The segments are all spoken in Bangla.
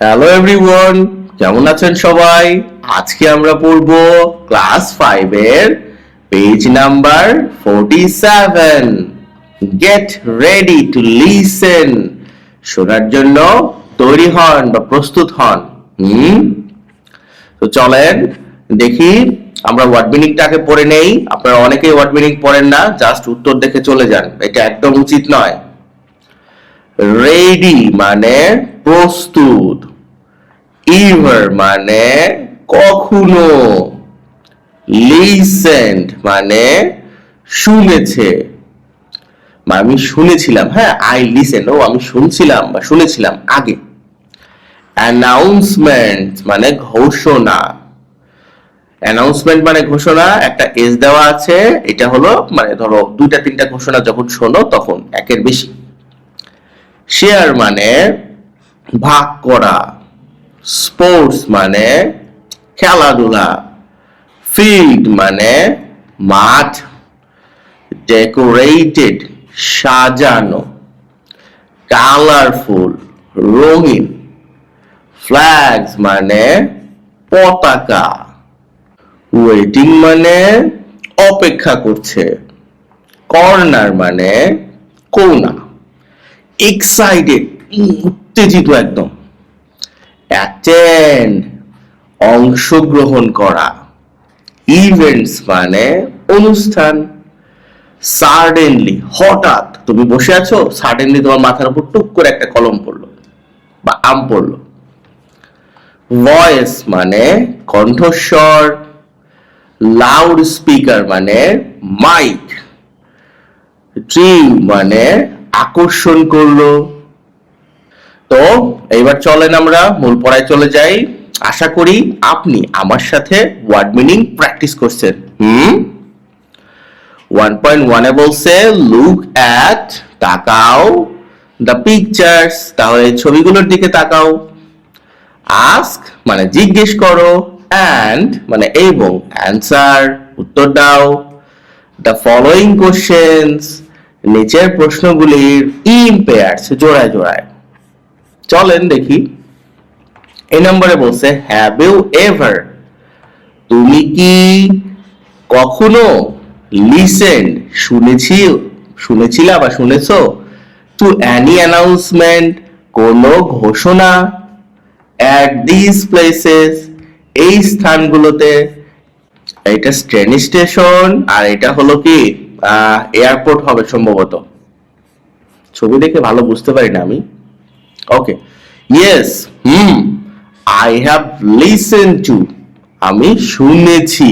হ্যালো এভরিওয়ান কেমন আছেন সবাই? আজকে আমরা পড়ব ক্লাস ফাইভের page number forty seven get ready to listen শোনার জন্য তৈরি হন বা প্রস্তুত হন। হুম? তো চলেন দেখি আমরা ওয়ার্ড মিনিংটাকে পড়ে নেই। আপনারা অনেকেই ওয়ার্ড মিনিং পড়েন না জাস্ট উত্তর দেখে চলে যান। এটা একদম উচিত নয়। রেডি মানে প্রস্তুত। ইভার মানে কখনো। লিসেন্ড মানে শুনেছে। আমি শুনেছিলাম হ্যাঁ আই লিসেন ও আমি শুনছিলাম বা শুনেছিলাম আগে। অ্যানাউন্সমেন্ট মানে ঘোষণা। অ্যানাউন্সমেন্ট মানে ঘোষণা, একটা এজ দেওয়া আছে, এটা হলো মানে ধরো, দুইটা, তিনটা ঘোষণা যখন শোনো, তখন, একের বেশি। শেয়ার মানে ভাগ করা। স্পোর্টস মানে খেলাধুলা। ফিল্ড মানে মাঠ। ডেকোরেটেড সাজানো। কালারফুল রঙিন। ফ্ল্যাগস মানে পতাকা। ওয়েটিং মানে অপেক্ষা করছে। কর্নার মানে কোনা। এক্সাইটেড উত্তেজিত একদম। অ্যাটেন্ড, অংশগ্রহণ করা। ইভেন্টস মানে অনুষ্ঠান। সাডেনলি, হঠাৎ তুমি বসে আছো, সাডেনলি তোমার মাথার উপর টুক করে একটা কলম পড়ল বা আম পড়ল। ভয়েস মানে কণ্ঠস্বর। লাউড স্পিকার মানে মাইক। ড্রিম মানে আকর্ষণ করল। তো এইবার চলেন আমরা মূল পড়ায় চলে যাই। আশা করি আপনি আমার সাথে ওয়ার্ড মিনিং প্র্যাকটিস করছেন। হুম? ওয়ান পয়েন্ট ওয়ানে বলছে লুক অ্যাট তাকাও। দ্য পিকচার্স তাহলে ছবিগুলোর দিকে তাকাও। আস্ক মানে জিজ্ঞেস করো। অ্যান্ড মানে এবং। অ্যান্সার উত্তর দাও। দ্য ফলোয়িং কোশ্চেন্স নিচের প্রশ্নগুলির ইম্পেয়ার্স জোড়ায় জোড়ায়। চলেন দেখি। এই নম্বরে বলছে হ্যাভ ইউ এভার তুমি কি কখনো লিসেন শুনেছি, শুনেছিলা বা শুনেছো? টু অ্যানি অ্যানাউন্সমেন্ট কোনো ঘোষণা? অ্যাট দিস প্লেসেস এই স্থানগুলোতে, এটা ট্রেন স্টেশন আর এটা হলো কি এয়ারপোর্ট হবে সম্ভবত। ছবি দেখে ভালো বুঝতে পারি না আমি। Okay yes hmm I have listen to আমি শুনেছি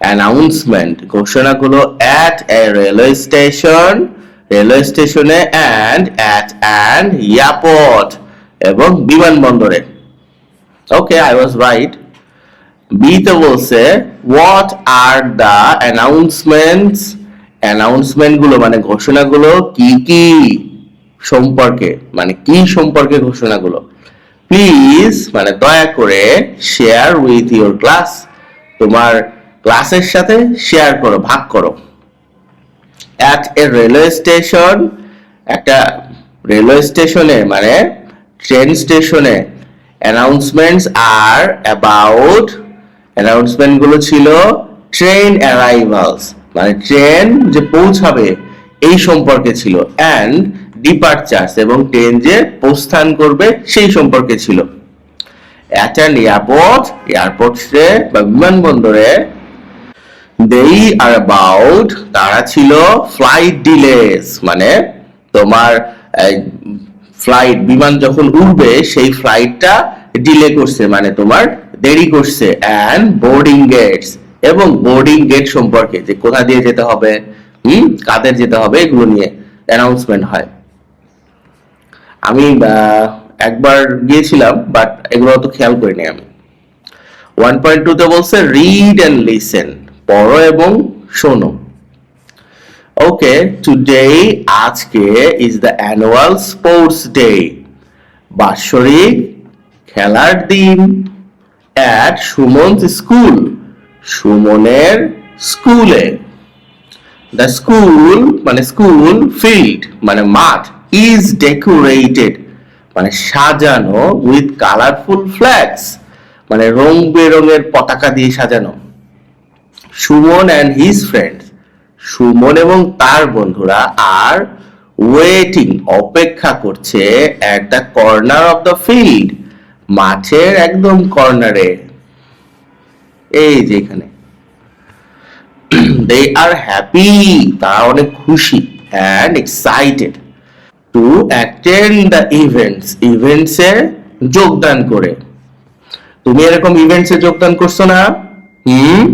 অ্যানাউন্সমেন্ট ঘোষণা ঘোষণাগুলো at a railway station railway স্টেশনে অ্যান্ড অ্যাট অ্যান্ড এয়ারপোর্ট এবং বিমানবন্দরে। ওকে আই ওয়াজ রাইট বিতে বলছে হোয়াট আর দ্য অ্যানাউন্সমেন্টস অ্যানাউন্সমেন্টগুলো মানে ঘোষণাগুলো কি কি? সম্পর্কে মানে কি সম্পর্কে ঘোষণাগুলো? প্লিজ মানে দয়া করে শেয়ার উইথ ইউর ক্লাস তোমার ক্লাসের সাথে শেয়ার করো, ভাগ করো। অ্যাট এ রেলওয়ে স্টেশন একটা রেলওয়ে স্টেশনে মানে ট্রেন স্টেশনে অ্যানাউন্সমেন্টস আর অ্যাবাউট অ্যানাউন্সমেন্টগুলো ছিল ট্রেন অ্যারাইভালস মানে ট্রেন যে পৌঁছাবে, এই সম্পর্কে ছিল। অ্যান্ড ডিপার্চার্স এবং ট্রেন যে প্রস্থান করবে সেই সম্পর্কে ছিল। অ্যাট অ্যান এয়ারপোর্ট এয়ারপোর্টে বা বিমানবন্দরে দেই আর অ্যাবাউট তারা ছিল ফ্লাইট ডিলেস মানে তোমার ফ্লাইট বিমান যখন উঠবে সেই ফ্লাইটটা ডিলে করছে মানে তোমার দেরি করছে অ্যান্ড বোর্ডিং গেটস এবং বোর্ডিং গেট সম্পর্কে যে কোথা দিয়ে যেতে হবে, হুম, কাদের যেতে হবে, এগুলো নিয়ে অ্যানাউন্সমেন্ট হয়। আমি একবার গিয়েছিলাম বাট এগুলো তো খেয়াল করিনি আমি। ওয়ান পয়েন্ট টু তে বলছে রিড অ্যান্ড লিসেন পড়ো এবং শোনো। ওকে টুডে আজকে is the annual sports day বাৎসরিক খেলার দিন অ্যাট সুমন স্কুল, সুমনের স্কুলে। দ্য স্কুল মানে স্কুল ফিল্ড মানে মাঠ। ইজ ডেকোরেটেড মানে সাজানো উইথ কালারফুল ফ্ল্যাগস মানে রং বেরঙের পতাকা দিয়ে সাজানো। Suman and his friends Suman এবং তার বন্ধুরা আর ওয়েটিং অপেক্ষা করছে at the corner of the field মাঠের একদম কর্নারে এই যে এখানে। দে আর হ্যাপি তারা অনেক খুশি and excited to attend the events ইভেন্টসে যোগদান করে। তুমি এরকম ইভেন্টসে যোগদান করছ না? হুম?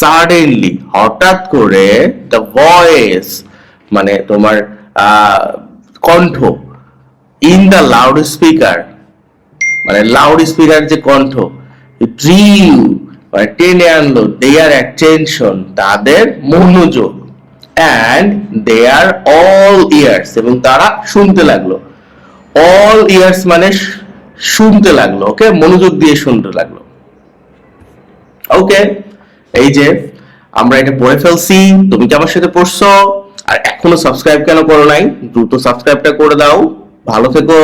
সাডেনলি হঠাৎ করে দ্য ভয়েস মানে তোমার কণ্ঠ ইন দ্য লাউড স্পিকার মানে লাউড স্পিকার যে কণ্ঠ ড্রিউ মানে টেনে আনলো দেয়ার অ্যাটেনশন তাদের মনোযোগ। And they are all ears এবং তারা শুনতে লাগল। অল ইয়ার্স মানে শুনতে লাগল ওকে মনোযোগ দিয়ে শুনতে লাগল। ওকে এই যে আমরা এটা পড়ে ফেলছি, তুমি কি আমার সাথে পড়ছো? আর এখনও সাবস্ক্রাইব কেন করো নাই? দ্রুত সাবস্ক্রাইবটা করে দাও। ভালো থেকো।